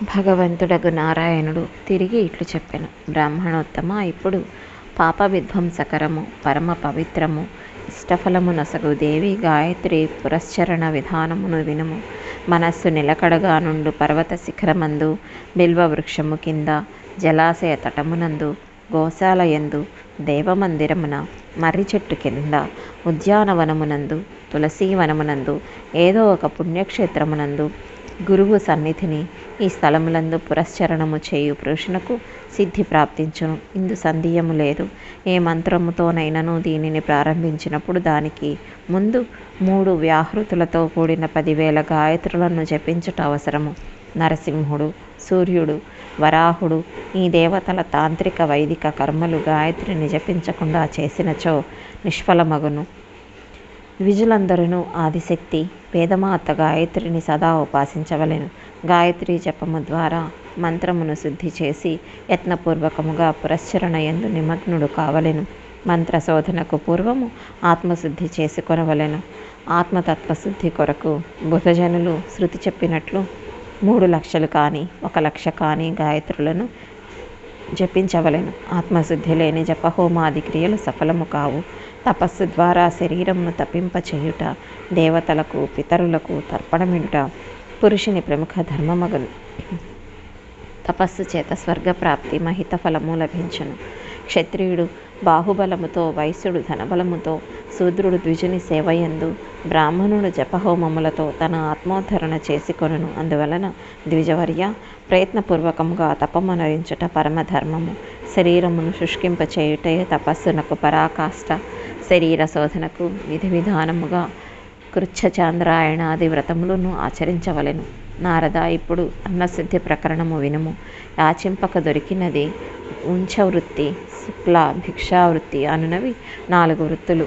భగవంతుడగు నారాయణుడు తిరిగి ఇట్లు చెప్పాను. బ్రాహ్మణోత్తమ ఇప్పుడు పాప విధ్వంసకరము పరమ పవిత్రము ఇష్టఫలము నసగు దేవి గాయత్రి పురశ్చరణ విధానమును వినుము. మనస్సు నిలకడగా నుండు పర్వత శిఖరమందు బిల్వ వృక్షము కింద జలాశయ తటమునందు గోశాల యందు దేవమందిరమున మర్రి చెట్టు కింద ఉద్యానవనమునందు తులసీవనమునందు ఏదో ఒక పుణ్యక్షేత్రమునందు గురువు సన్నిధిని ఈ స్థలములందు పురశ్చరణము చేయు పురుషునకు సిద్ధి ప్రాప్తించును. ఇందు సందేహము లేదు. ఏ మంత్రముతోనైనను దీనిని ప్రారంభించినప్పుడు దానికి ముందు మూడు వ్యాహృతులతో కూడిన పదివేల గాయత్రులను జపించుట అవసరము. నరసింహుడు సూర్యుడు వరాహుడు ఈ దేవతల తాంత్రిక వైదిక కర్మలు గాయత్రిని జపించకుండా చేసినచో నిష్ఫలమగును. విజులందరూ ఆదిశక్తి వేదమాత గాయత్రిని సదా ఉపాసించవలెను. గాయత్రి జపము ద్వారా మంత్రమును శుద్ధి చేసి యత్నపూర్వకముగా పురశ్చరణ ఎందు నిమగ్నుడు కావలెను. మంత్ర శోధనకు పూర్వము ఆత్మశుద్ధి చేసుకొనవలెను. ఆత్మతత్వశుద్ధి కొరకు బుధజనులు శృతి చెప్పినట్లు మూడు లక్షలు కానీ ఒక లక్ష కానీ గాయత్రులను జపించవలెను. ఆత్మశుద్ధి లేని జపహోమాది క్రియలు సఫలము కావు. తపస్సు ద్వారా శరీరమును తప్పింపచేయుట దేవతలకు పితరులకు తర్పణమిడుట పురుషుని ప్రముఖ ధర్మమగను. తపస్సు చేత స్వర్గప్రాప్తి మహిత ఫలము లభించును. క్షత్రియుడు బాహుబలముతో వైశ్యుడు ధనబలముతో శూద్రుడు ద్విజుని సేవయందు బ్రాహ్మణుడు జపహోమములతో తన ఆత్మోద్ధరణ చేసుకొనను. అందువలన ద్విజవర్య ప్రయత్నపూర్వకముగా తపమనరించుట పరమధర్మము. శరీరమును శుష్కింపచేయుటే తపస్సునకు పరాకాష్ట. శరీర శోధనకు విధి విధానముగా కృచ్ఛచాంద్రాయణాది వ్రతములను ఆచరించవలెను. నారద ఇప్పుడు అన్నసిద్ధి ప్రకరణము వినుము. యాచింపక దొరికినది ఉంచవృత్తి శుక్ల భిక్షావృత్తి అనునవి నాలుగు వృత్తులు.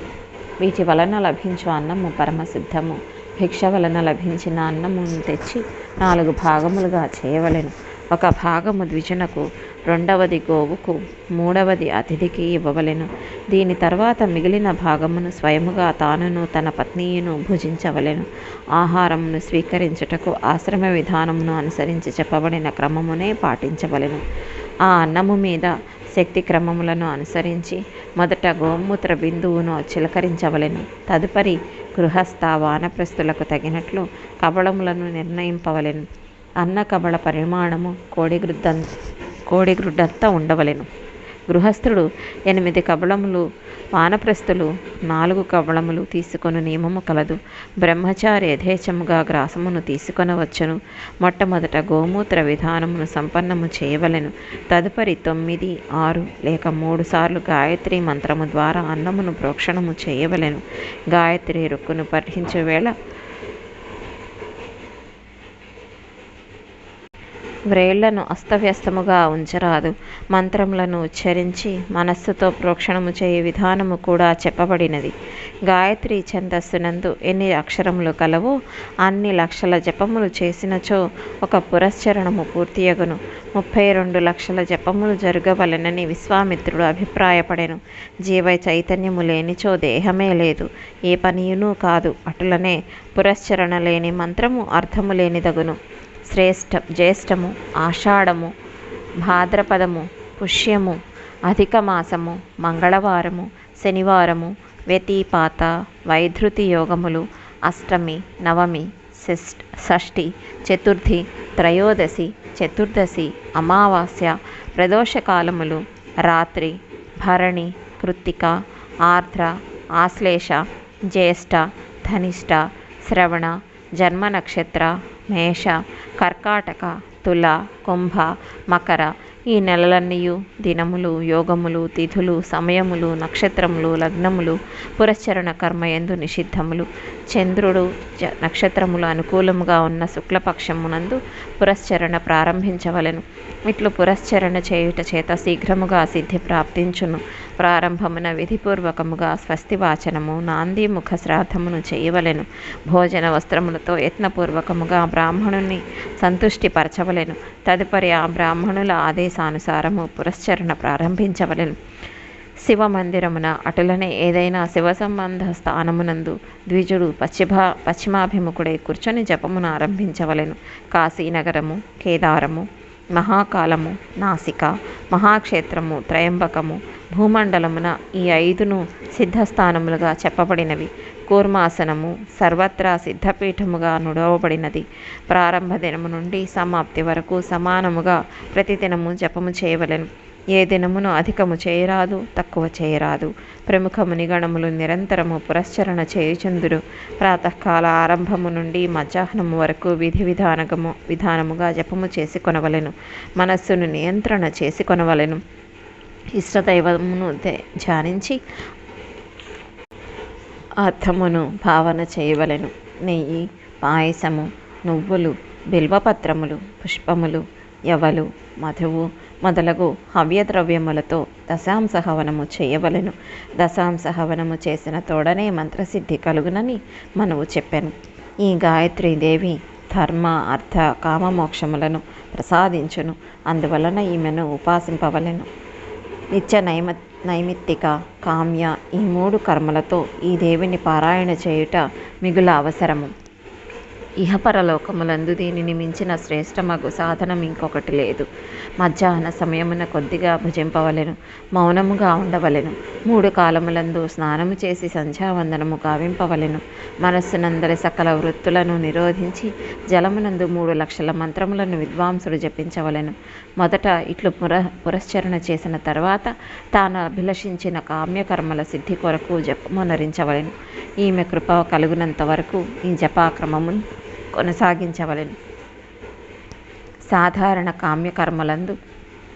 వీటి వలన లభించు అన్నము పరమసిద్ధము. భిక్ష వలన లభించిన అన్నమును తెచ్చి నాలుగు భాగములుగా చేయవలెను. ఒక భాగము ద్విజునకు రెండవది గోవుకు మూడవది అతిథికి ఇవ్వవలెను. దీని తర్వాత మిగిలిన భాగమును స్వయముగా తానును తన పత్నియును భుజించవలెను. ఆహారమును స్వీకరించుటకు ఆశ్రమ విధానమును అనుసరించి చెప్పబడిన క్రమమునే పాటించవలెను. ఆ అన్నము మీద శక్తి క్రమములను అనుసరించి మొదట గోమూత్ర బిందువును చిలకరించవలెను. తదుపరి గృహస్థ వానప్రస్తులకు తగినట్లు కబళములను నిర్ణయింపవలెను. అన్న కబళ పరిమాణము కోడిగ్రుద్ద కోడిగ్రుడ్డంతా ఉండవలెను. గృహస్థుడు ఎనిమిది కబళములు వానప్రస్థులు నాలుగు కబళములు తీసుకొని నియమము కలదు. బ్రహ్మచారి యథేచ్ఛముగా గ్రాసమును తీసుకొనవచ్చును. మొట్టమొదట గోమూత్ర విధానమును సంపన్నము చేయవలెను. తదుపరి తొమ్మిది ఆరు లేక మూడు సార్లు గాయత్రి మంత్రము ద్వారా అన్నమును ప్రోక్షణము చేయవలెను. గాయత్రి రుక్కును పఠించే వేళ వ్రేళ్ళను అస్తవ్యస్తముగా ఉంచరాదు. మంత్రములను ఉచ్చరించి మనస్సుతో ప్రోక్షణము చేయు విధానము కూడా చెప్పబడినది. గాయత్రి ఛందస్సునందు ఎన్ని అక్షరములు కలవో అన్ని లక్షల జపములు చేసినచో ఒక పురశ్చరణము పూర్తియగును. ముప్పై రెండు లక్షల జపములు జరగవలెనని విశ్వామిత్రుడు అభిప్రాయపడెను. జీవ చైతన్యము లేనిచో దేహమే లేదు. ఏ పనియునూ కాదు. అటులనే పురశ్చరణ లేని మంత్రము అర్థము లేనిదగును. శ్రేష్ఠ జ్యేష్టము ఆషాఢము భాద్రపదము పుష్యము అధిక మాసము మంగళవారము శనివారము వ్యతిపాత వైధృతి యోగములు అష్టమి నవమి షష్ఠి చతుర్థి త్రయోదశి చతుర్దశి అమావాస్య ప్రదోషకాలములు రాత్రి భరణి కృత్తిక ఆర్ద్ర ఆశ్లేష జ్యేష్ఠ ధనిష్ట శ్రవణ జన్మ నక్షత్ర మేష కర్కాటక తుల కుంభ మకర ఈ నెలలన్నీయు దినములు యోగములు తిథులు సమయములు నక్షత్రములు లగ్నములు పురశ్చరణ కర్మ ఎందు నిషిద్ధములు. చంద్రుడు నక్షత్రములు అనుకూలముగా ఉన్న శుక్లపక్షమునందు పురశ్చరణ ప్రారంభించవలెను. ఇట్లు పురశ్చరణ చేయుట చేత శీఘ్రముగా సిద్ధి ప్రాప్తించును. ప్రారంభమున విధిపూర్వకముగా స్వస్తి వాచనము నాంది ముఖ శ్రాద్ధమును చేయవలెను. భోజన వస్త్రములతో యత్నపూర్వకముగా బ్రాహ్మణుని సంతుష్టిపరచవలెను. తదుపరి ఆ బ్రాహ్మణుల ఆదేశానుసారము పురశ్చరణ ప్రారంభించవలెను. శివ మందిరమున అటులనే ఏదైనా శివ సంబంధ స్థానమునందు ద్విజుడు పశ్చిమ పశ్చిమాభిముఖుడై కూర్చొని జపమును ఆరంభించవలెను. కాశీనగరము కేదారము మహాకాలము నాసిక మహాక్షేత్రము త్రయంబకము భూమండలమున ఈ ఐదును సిద్ధస్థానములుగా చెప్పబడినవి. కూర్మాసనము సర్వత్రా సిద్ధపీఠముగా నుడవబడినది. ప్రారంభ దినము నుండి సమాప్తి వరకు సమానముగా ప్రతిదినము జపము చేయవలెను. ఏ దినమును అధికము చేయరాదు తక్కువ చేయరాదు. ప్రముఖ మునిగణములు నిరంతరము పురస్చరణ చేయుచుందురు. ప్రాతకాల ఆరంభము నుండి మధ్యాహ్నము వరకు విధి విధానము విధానముగా జపము చేసి కొనవలెను మనస్సును నియంత్రణ చేసి కొనవలెను ఇష్టదైవమును ధ్యానించి అర్థమును భావన చేయవలెను. నెయ్యి పాయసము నువ్వులు బిల్వపత్రములు పుష్పములు యవలు మధువు మొదలగు హవ్యద్రవ్యములతో దశాంశ హవనము చేయవలెను. దశాంశ హవనము చేసిన తోడనే మంత్రసిద్ధి కలుగునని మనవు చెప్పాను. ఈ గాయత్రి దేవి ధర్మ అర్థ కామమోక్షములను ప్రసాదించును. అందువలన ఈమెను ఉపాసింపవలెను. నిత్య నైమ నైమిత్తిక కామ్య ఈ మూడు కర్మలతో ఈ దేవిని పారాయణ చేయుట మిగుల అవసరము. ఇహపరలోకములందు దీనిని మించిన శ్రేష్టమగు సాధనం ఇంకొకటి లేదు. మధ్యాహ్న సమయమున కొద్దిగా భుజింపవలెను మౌనముగా ఉండవలెను. మూడు కాలములందు స్నానము చేసి సంధ్యావందనము గావింపవలెను. మనస్సునందరి సకల వృత్తులను నిరోధించి జలమునందు మూడు లక్షల మంత్రములను విద్వాంసుడు జపించవలెను. మొదట ఇట్లు పుర పురశ్చరణ చేసిన తర్వాత తాను అభిలషించిన కామ్యకర్మల సిద్ధి కొరకు జపమునరించవలెను ఈమె కృప కలుగునంత వరకు ఈ జపాక్రమమును కొనసాగించవలెను. సాధారణ కామ్యకర్మలందు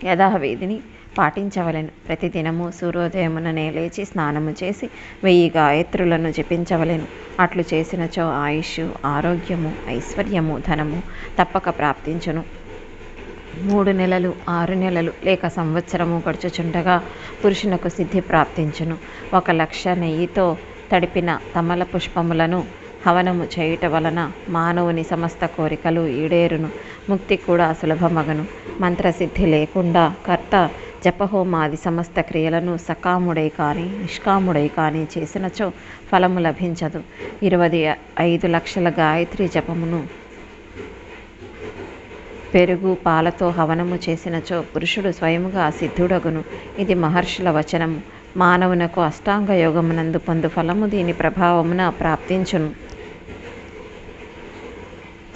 యథావిధిని పాటించవలెను. ప్రతిదినము సూర్యోదయముననే లేచి స్నానము చేసి వెయ్యి గాయత్రులను జపించవలెను. అట్లు చేసినచో ఆయుష్ ఆరోగ్యము ఐశ్వర్యము ధనము తప్పక ప్రాప్తించును. మూడు నెలలు ఆరు నెలలు లేక సంవత్సరము గడుచుచుండగా పురుషునకు సిద్ధి ప్రాప్తించును. ఒక లక్ష నెయ్యితో తడిపిన తమల పుష్పములను హవనము చేయుట వలన మానవుని సమస్త కోరికలు ఈడేరును. ముక్తి కూడా సులభమగను. మంత్రసిద్ధి లేకుండా కర్త జపహోమాది సమస్త క్రియలను సకాముడై కానీ నిష్కాముడై కానీ చేసినచో ఫలము లభించదు. ఇరవై ఐదు లక్షల గాయత్రి జపమును పెరుగు పాలతో హవనము చేసినచో పురుషుడు స్వయముగా సిద్ధుడగును. ఇది మహర్షుల వచనము. మానవునకు అష్టాంగ యోగమునందు పొందు ఫలము దీని ప్రభావమున ప్రాప్తించును.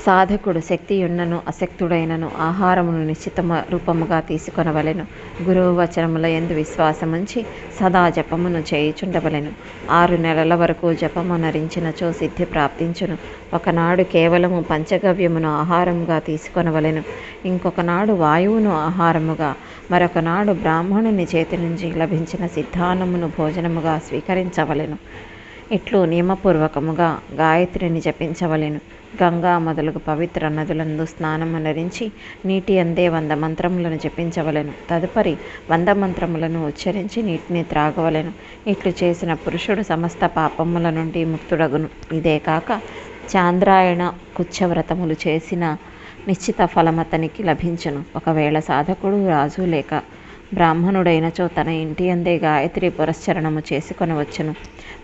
సాధకుడు శక్తియున్నను అశక్తుడైనను ఆహారమును నిశ్చిత రూపముగా తీసుకొనవలెను. గురువు వచనముల ఎందు విశ్వాసముంచి సదా జపమును చేయుచుండవలెను. ఆరు నెలల వరకు జపము నరించినచో సిద్ధి ప్రాప్తించును. ఒకనాడు కేవలము పంచగవ్యమును ఆహారముగా తీసుకొనవలెను. ఇంకొకనాడు వాయువును ఆహారముగా మరొకనాడు బ్రాహ్మణుని చేతి నుంచి లభించిన సిద్ధాన్నమును భోజనముగా స్వీకరించవలెను. ఇట్లు నియమపూర్వకముగా గాయత్రిని జపించవలెను. గంగా మొదలగు పవిత్ర నదులందు స్నానమనరించి నీటి అందే వంద మంత్రములను జపించవలెను. తదుపరి వంద మంత్రములను ఉచ్చరించి నీటిని త్రాగవలెను. ఇట్లు చేసిన పురుషుడు సమస్త పాపముల నుండి ముక్తుడగును. ఇదే కాక చాంద్రాయణ కుచ్చవ్రతములు చేసిన నిశ్చిత ఫలమతనికి లభించును. ఒకవేళ సాధకుడు రాజు లేక బ్రాహ్మణుడైనచో తన ఇంటి అందే గాయత్రి పురశ్చరణము చేసుకొని వచ్చును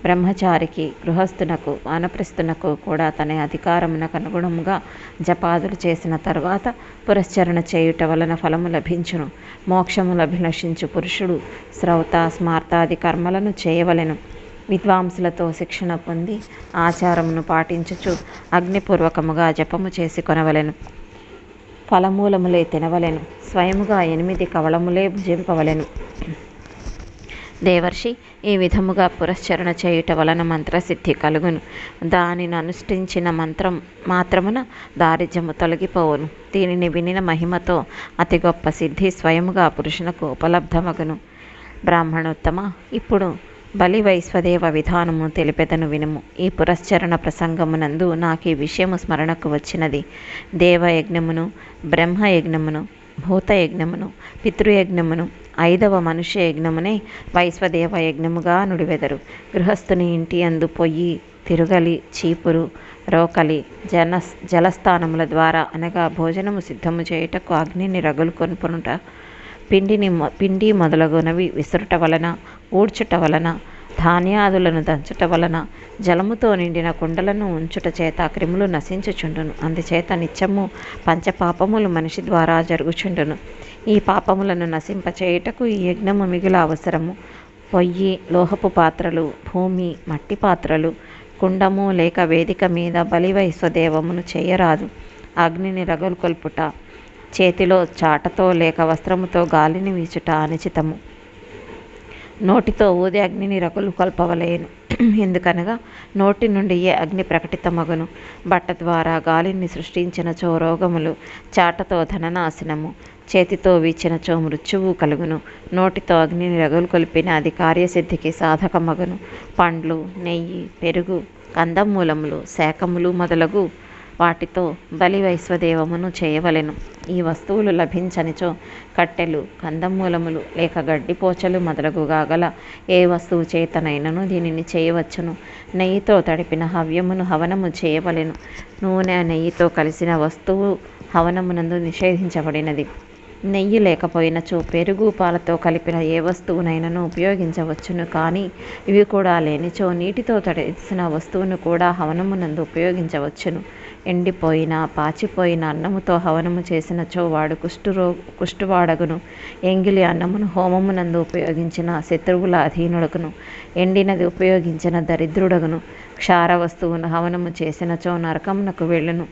బ్రహ్మచారికి గృహస్థునకు వానప్రస్థునకు కూడా తన అధికారమునకు అనుగుణముగా జపాదులు చేసిన తర్వాత పురశ్చరణ చేయుట వలన ఫలము లభించును. మోక్షము లభిలషించు పురుషుడు శ్రౌత స్మార్తాది కర్మలను చేయవలెను. విద్వాంసులతో శిక్షణ పొంది ఆచారమును పాటించుచు అగ్నిపూర్వకముగా జపము చేసి కొనవలెను. ఫలమూలములే తినవలెను. స్వయముగా ఎనిమిది కవళములే భుజింపవలెను. దేవర్షి ఈ విధముగా పురస్చరణ చేయుట వలన మంత్రసిద్ధి కలుగును. దానిని అనుష్ఠించిన మంత్రం మాత్రమున దారిద్ర్యము తొలగిపోవును. దీనిని వినిన మహిమతో అతి గొప్ప సిద్ధి స్వయముగా పురుషునకు ఉపలబ్ధమగును. బ్రాహ్మణోత్తమ ఇప్పుడు బలి వైశ్వదేవ విధానము తెలిపెదను వినుము. ఈ పురశ్చరణ ప్రసంగమునందు నాకు ఈ విషయము స్మరణకు వచ్చినది. దేవయజ్ఞమును బ్రహ్మయజ్ఞమును భూతయజ్ఞమును పితృయజ్ఞమును ఐదవ మనుష్య యజ్ఞమునే వైశ్వదేవ యజ్ఞముగా నుడివెదరు. గృహస్థుని ఇంటి అందు పొయ్యి తిరుగలి చీపురు రోకలి జన జలస్థానముల ద్వారా అనగా భోజనము సిద్ధము చేయుటకు అగ్నిని రగులు కొనుపునుట. పిండిని పిండి మొదలగునవి విసురుట వలన ఊడ్చుట వలన ధాన్యాదులను దంచుట వలన జలముతో నిండిన కుండలను ఉంచుట చేత క్రిములు నశించుచుండును. అందుచేత నిత్యము పంచపాపములు మనిషి ద్వారా జరుగుచుండును. ఈ పాపములను నశింపచేయుటకు ఈ యజ్ఞము మిగుల అవసరము. పొయ్యి లోహపు పాత్రలు భూమి మట్టి పాత్రలు కుండము లేక వేదిక మీద బలివై స్వదేవమును చేయరాదు. అగ్నిని రగులు కొల్పుట చేతిలో చాటతో లేక వస్త్రముతో గాలిని వీచుట అనిచితము. నోటితో ఊది అగ్నిని రగులు కల్పవలేను. ఎందుకనగా నోటి నుండి ఏ అగ్ని ప్రకటితమగును? బట్ట ద్వారా గాలిని సృష్టించినచో రోగములు చాటతో ధననాశనము. చేతితో వీచినచో మృత్యువు కలుగును. నోటితో అగ్నిని రగులు కొలిపిన అది కార్యసిద్ధికి సాధకమగును. పండ్లు నెయ్యి పెరుగు కందమూలములు శాకములు మొదలగు వాటితో బలి వైశ్వదేవమును చేయవలెను. ఈ వస్తువులు లభించనిచో కట్టెలు కందమూలములు లేక గడ్డిపోచలు మొదలగుగా గల ఏ వస్తువు చేతనైనను దీనిని చేయవచ్చును. నెయ్యితో తడిపిన హవ్యమును హవనము చేయవలెను. నూనె నెయ్యితో కలిసిన వస్తువు హవనమునందు నిషేధించబడినది. నెయ్యి లేకపోయినచో పెరుగు పాలతో కలిపిన ఏ వస్తువునైనను ఉపయోగించవచ్చును. కానీ ఇవి కూడా లేనిచో నీటితో తడిసిన వస్తువును కూడా హవనమునందు ఉపయోగించవచ్చును. ఎండిపోయిన పాచిపోయిన అన్నముతో హవనము చేసినచో వాడు కుష్ఠురో కుష్ఠువాడగును ఎంగిలి అన్నమును హోమమునందు ఉపయోగించిన శత్రువుల అధీనుడకును ఎండినది ఉపయోగించిన దరిద్రుడగును. క్షార వస్తువును హవనము చేసినచో నరకమునకు వెళ్ళును.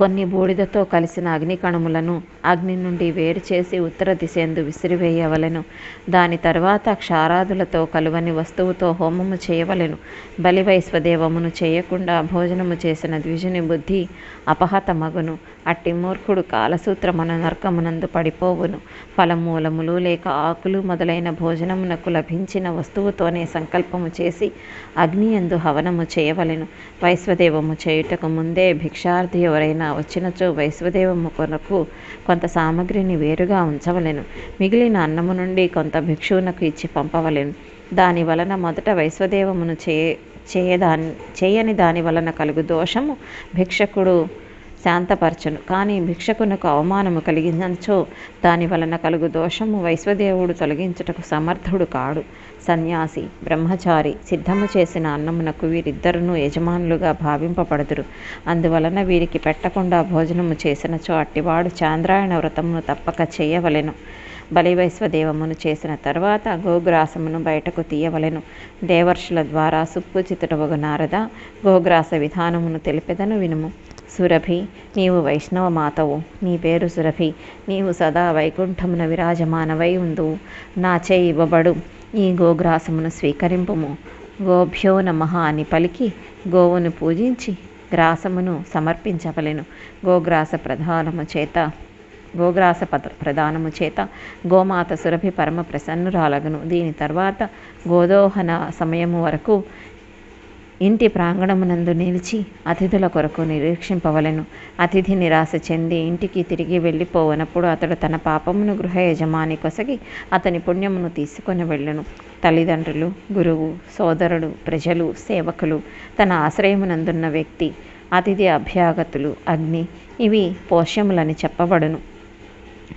కొన్ని బూడిదతో కలిసిన అగ్ని కణములను అగ్ని నుండి వేరు చేసి ఉత్తర దిశేందు విసిరివేయవలెను. దాని తర్వాత క్షారాదులతో కలువని వస్తువుతో హోమము చేయవలెను. బలివైశ్వదేవమును చేయకుండా భోజనము చేసిన ద్విజుని బుద్ధి అపహతమగును. అట్టి మూర్ఖుడు కాలసూత్రమున నరకమునందు పడిపోవును. ఫలమూలములు లేక ఆకులు మొదలైన భోజనమునకు లభించిన వస్తువుతోనే సంకల్పము చేసి అగ్నియందు హవనము చేయవలెను. వైశ్వదేవము చేయుటకు ముందే భిక్షార్థి ఎవరైనా వచ్చినచో వైశ్వదేవము కొరకు కొంత సామగ్రిని వేరుగా ఉంచవలెను. మిగిలిన అన్నము నుండి కొంత భిక్షువునకు ఇచ్చి పంపవలెను. దాని వలన మొదట వైశ్వదేవమును చే చేయదాని చేయని దాని వలన కలుగు దోషము భిక్షకుడు శాంతపరచును. కానీ భిక్షకునకు అవమానము కలిగించో దాని వలన కలుగు దోషము వైశ్వదేవుడు తొలగించుటకు సమర్థుడు కాడు. సన్యాసి బ్రహ్మచారి సిద్ధము చేసిన అన్నమునకు వీరిద్దరును యజమానులుగా భావింపబడుదురు. అందువలన వీరికి పెట్టకుండా భోజనము చేసినచో అట్టివాడు చాంద్రాయణ వ్రతమును తప్పక చేయవలెను. బలివైశ్వదేవమును చేసిన తర్వాత గోగ్రాసమును బయటకు తీయవలెను. దేవర్షుల ద్వారా సుప్పుచితుడవగు నారద గోగ్రాస విధానమును తెలిపెదను వినుము. సురభి నీవు వైష్ణవ మాతవు నీ పేరు సురభి. నీవు సదా వైకుంఠమున విరాజమానవై ఉందు నాచే ఇవ్వబడు. ఈ గోగ్రాసమును స్వీకరింపుము. గోభ్యో నమ అని పలికి గోవును పూజించి గ్రాసమును సమర్పించవలెను. గోగ్రాస ప్రధానము చేత గోగ్రాస పద ప్రధానము చేత గోమాత సురభి పరమ ప్రసన్నురాలగును. దీని తర్వాత గోదోహన సమయము వరకు ఇంటి ప్రాంగణమునందు నిలిచి అతిథుల కొరకు నిరీక్షింపవలెను. అతిథి నిరాశ చెంది ఇంటికి తిరిగి వెళ్ళిపోవనప్పుడు అతడు తన పాపమును గృహ యజమాని కొసగి అతని పుణ్యమును తీసుకొని వెళ్ళను. తల్లిదండ్రులు గురువు సోదరుడు ప్రజలు సేవకులు తన ఆశ్రయమునందున్న వ్యక్తి అతిథి అభ్యాగతులు అగ్ని ఇవి పోష్యములని చెప్పబడును.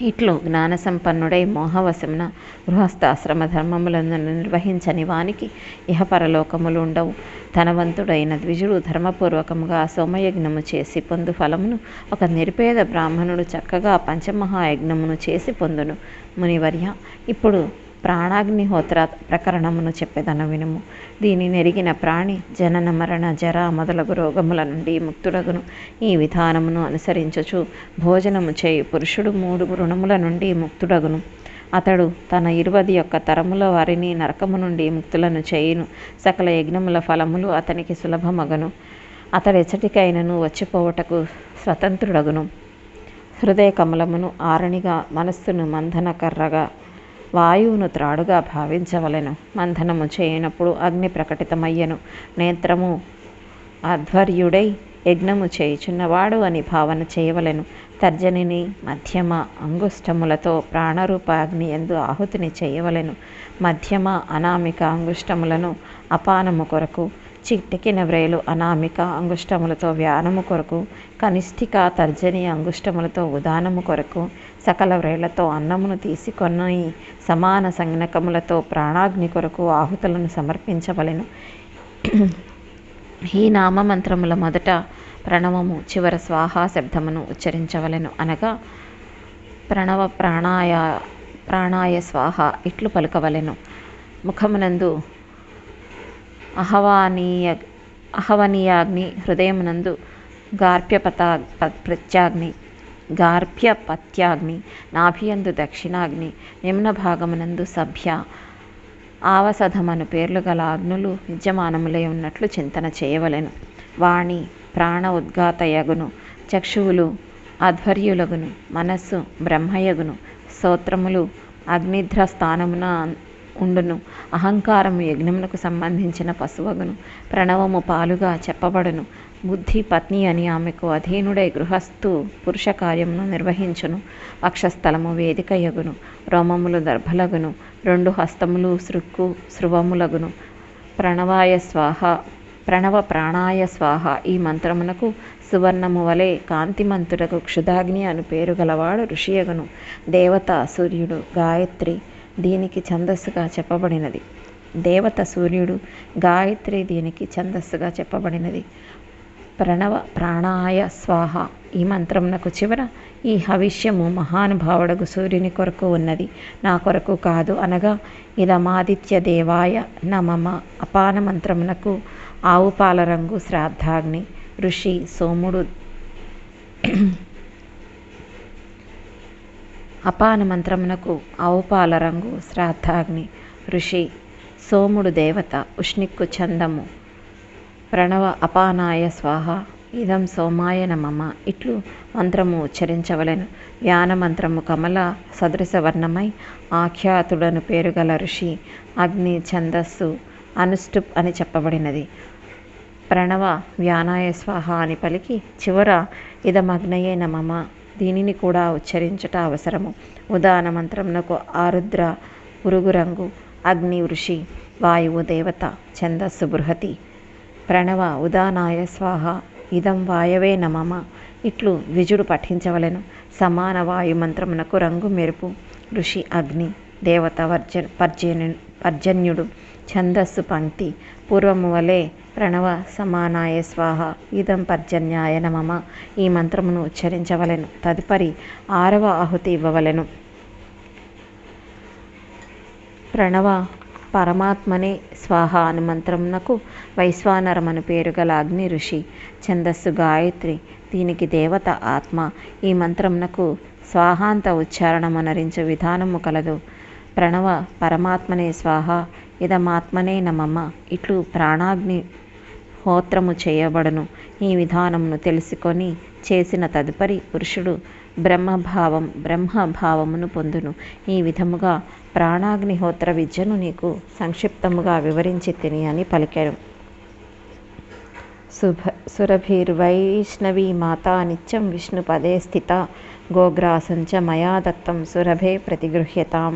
ఇట్లు జ్ఞానసంపన్నుడై మోహవశమున గృహస్థాశ్రమ ధర్మములను నిర్వహించని వానికి ఇహపరలోకములు ఉండవు. ధనవంతుడైన ద్విజుడు ధర్మపూర్వకముగా సోమయజ్ఞము చేసి పొందు ఫలమును ఒక నిరుపేద బ్రాహ్మణుడు చక్కగా పంచమహాయజ్ఞమును చేసి పొందును. మునివర్య ఇప్పుడు ప్రాణాగ్నిహోత్ర ప్రకరణమును చెప్పేదన వినుము. దీని నెరిగిన ప్రాణి జనన మరణ జర మొదలగు రోగముల నుండి ముక్తుడగును. ఈ విధానమును అనుసరించుచు భోజనము చేయు పురుషుడు మూడు రుణముల నుండి ముక్తుడగును. అతడు తన ఇరువది యొక్క తరముల వారిని నరకము నుండి ముక్తులను చేయును. సకల యజ్ఞముల ఫలములు అతనికి సులభమగను. అతడెచ్చటికైనను వచ్చిపోవటకు స్వతంత్రుడగును. హృదయ కమలమును ఆరణిగా మనస్సును మంధన కర్రగా వాయువును త్రాడుగా భావించవలెను. మంథనము చేయనప్పుడు అగ్ని ప్రకటితమయ్యను. నేత్రము అధ్వర్యుడై యజ్ఞము చేయుచున్నవాడు అని భావన చేయవలెను. తర్జనిని మధ్యమ అంగుష్టములతో ప్రాణరూప అగ్ని ఎందు ఆహుతిని చేయవలెను. మధ్యమ అనామిక అంగుష్టములను అపానము కొరకు చిట్టికిన వ్రేలు అనామిక అంగుష్టములతో వ్యానము కొరకు కనిష్ఠిక తర్జని అంగుష్టములతో ఉదానము కొరకు సకల వ్రేళ్ళతో అన్నమును తీసుకొని సమాన సంజ్ఞకములతో ప్రాణాగ్ని కొరకు ఆహుతులను సమర్పించవలెను. ఈ నామమంత్రముల మొదట ప్రణవము చివర స్వాహా శబ్దమును ఉచ్చరించవలెను. అనగా ప్రణవ ప్రాణాయ ప్రాణాయ స్వాహ ఇట్లు పలుకవలెను. ముఖమునందు అహవానీయ అహవనీయాగ్ని హృదయమునందు గార్ప్యపత ప్రత్యాగ్ని గార్భ్యపత్యాగ్ని నాభియందు దక్షిణాగ్ని నిమ్న భాగమునందు సభ్య ఆవసధమను పేర్లు గల అగ్నులు విద్యమానములై ఉన్నట్లు చింతన చేయవలెను. వాణి ప్రాణ ఉద్గాతయగును చక్షువులు అధ్వర్యులగును మనస్సు బ్రహ్మయగును స్తోత్రములు అగ్నిధ్ర స్థానమున ఉండును అహంకారము యజ్ఞమునకు సంబంధించిన పశువగును ప్రణవము పాలుగా చెప్పబడును బుద్ధి పత్ని అని ఆమెకు అధీనుడై గృహస్థు పురుష కార్యమును నిర్వహించును. వక్షస్థలము వేదిక యగును రోమములు దర్భలగును రెండు హస్తములు సృక్కు శృవములగును ప్రణవాయ స్వాహ ప్రణవ ప్రాణాయ స్వాహ ఈ మంత్రమునకు సువర్ణము వలె కాంతిమంతుడకు క్షుదాగ్ని అను పేరు గలవాడు ఋషియగును దేవత సూర్యుడు గాయత్రి దీనికి ఛందస్సుగా చెప్పబడినది. దేవత సూర్యుడు గాయత్రి దీనికి ఛందస్సుగా చెప్పబడినది. ప్రణవ ప్రాణాయ స్వాహ. ఈ మంత్రమునకు చివర ఈ హవిష్యము మహానుభావుడకు సూర్యుని కొరకు ఉన్నది. నా కొరకు కాదు అనగా ఇదమాదిత్య దేవాయ నమమ అపాన మంత్రమునకు ఆవు పాల రంగు శ్రాద్ధాగ్ని. ఋషి సోముడు అపాన మంత్రమునకు ఆవుపాల రంగు శ్రాద్ధాగ్ని. ఋషి సోముడు దేవత ఉష్ణిక్కు చందము. ప్రణవ అపానాయ స్వాహ. ఇదం సోమాయ నమమ ఇట్లు మంత్రము ఉచ్చరించవలెను. వ్యాన మంత్రము కమల సదృశ వర్ణమై ఆఖ్యాతుడను పేరుగల ఋషి అగ్ని ఛందస్సు అనుష్టుప్ అని చెప్పబడినది. ప్రణవ వ్యానాయ స్వాహ అని పలికి చివర ఇదమగ్నయే నమమ దీనిని కూడా ఉచ్చరించుట అవసరము. ఉదాహరణ మంత్రమునకు ఆరుద్ర పురుగు రంగు అగ్ని ఋషి వాయువు దేవత ఛందస్సు బృహతి ప్రణవ ఉదానాయ స్వాహ ఇదం వాయవే నమమ. ఇట్లు ద్విజుడు పఠించవలెను. సమాన వాయు మంత్రమునకు రంగు మెరుపు. ఋషి అగ్ని దేవత వర్జ పర్జన్యు పర్జన్యుడు ఛందస్సు పంక్తి. పూర్వము వలె ప్రణవ సమానాయ స్వాహ ఇదం పర్జన్యాయ నమమ. ఈ మంత్రమును ఉచ్చరించవలెను. తదుపరి ఆరవ ఆహుతి ఇవ్వవలెను. ప్రణవ పరమాత్మనే స్వాహ అను మంత్రమునకు వైశ్వానరమను పేరు గల అగ్ని ఋషి ఛందస్సు గాయత్రి దీనికి దేవత ఆత్మ ఈ మంత్రమునకు స్వాహాంత ఉచ్చారణమనరించు విధానము కలదు. ప్రణవ పరమాత్మనే స్వాహ ఇదమాత్మనే నమమ్మ ఇట్లు ప్రాణాగ్ని హోత్రము చేయబడును. ఈ విధానమును తెలుసుకొని చేసిన తదుపరి పురుషుడు బ్రహ్మభావం బ్రహ్మభావమును పొందును. ఈ విధముగా ప్రాణాగ్నిహోత్ర విద్యను నీకు సంక్షిప్తముగా వివరించి తిని అని పలికారు శుభ సురభిర్వైష్ణవీ మాతా నిత్యం విష్ణుపదే స్థిత గోగ్రాసంచ మయా దత్తం సురభే ప్రతిగృహ్యతాం.